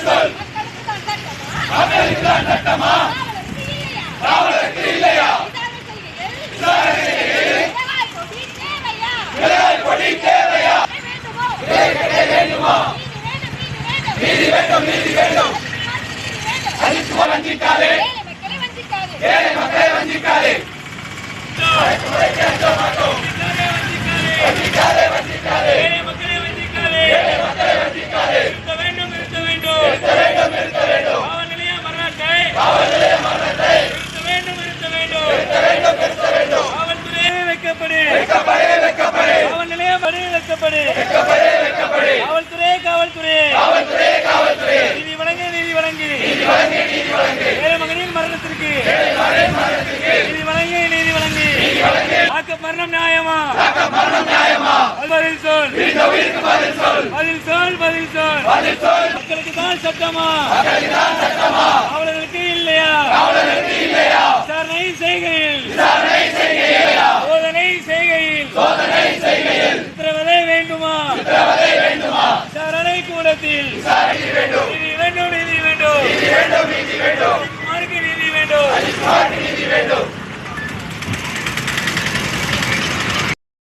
சொல் தான் சட்டமா? காவலருக்கு இல்லையா? விசாரணை தேவையா? வேண்டுமா நீதி வேண்டும் நீதி வேண்டும். அழித்து வஞ்சிக்காதே ஏழை மக்களை வஞ்சிக்காதே மரணம் நியாயமா? மரணம் நியாயமா? பதில் சொல். பதில் சொல். பதில் சொல் பதில் சொல். பதில் சொல். மக்களுக்கு தான் சட்டமா? அவர்களுக்கு இல்லையா? அவர்களுக்கு இல்லையா? விசாரணை செய்கையில். விசாரணை செய்கையில்? சோதனை செய்கையில். சோதனை செய்கையில். உத்தரவதை வேண்டுமா? உத்தரவதை வேண்டுமா? விசாரணை கூடத்தில். விசாரணை வேண்டும். நீதி வேண்டும் நீதி வேண்டும். வேண்டும் நீதி வேண்டும். மார்க்கு நீதி வேண்டும். மார்க்கு நீதி வேண்டும்.